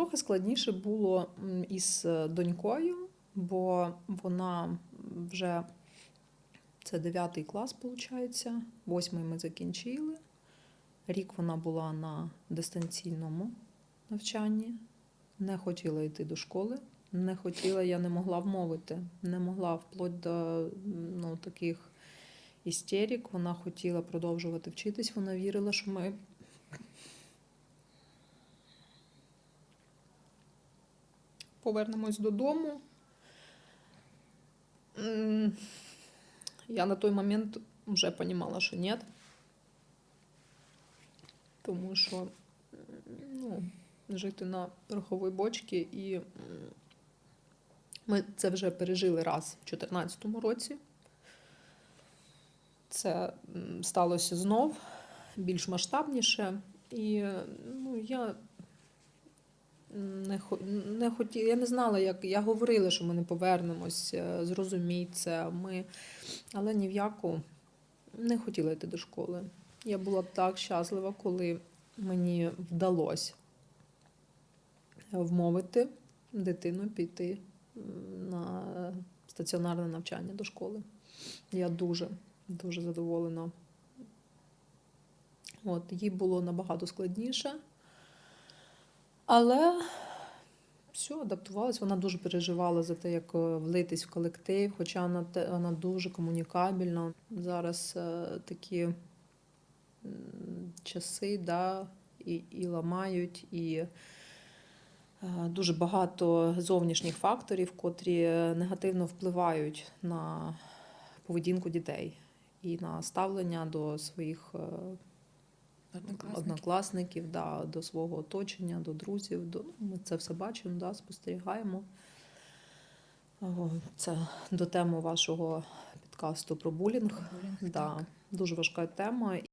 Трохи складніше було із е, донькою, бо вона вже це 9 клас, виходить. Восьмий ми закінчили. Рік вона була на дистанційному навчанні, не хотіла йти до школи, не хотіла, я не могла вмовити, не могла вплоть до ну, таких істерик. Вона хотіла продовжувати вчитись, вона вірила, що ми повернемось додому. Я на той момент вже розуміла, що ні. Тому що ну, жити на пороховій бочці і ми це вже пережили раз в 2014 році. Це сталося знов більш масштабніше. І ну, я не, не хотіла, я не знала, як я говорила, що ми не повернемось, е, зрозуміть це. Ми, але ні в яку не хотіла йти до школи. Я була так щаслива, коли мені вдалося вмовити дитину піти на стаціонарне навчання до школи. Я дуже, дуже задоволена. От, їй було набагато складніше. Але все, адаптувалась. Вона дуже переживала за те, як е, влитись в колектив, хоча вона, вона дуже комунікабельна. Зараз е, такі часи, да, і, і ламають, і е, дуже багато зовнішніх факторів, котрі негативно впливають на поведінку дітей і на ставлення до своїх Однокласники. однокласників, да, до свого оточення, до друзів. До, ну, ми це все бачимо, да, спостерігаємо. Це до теми вашого підкасту про булінг. Булінг, Да, так. дуже важка тема.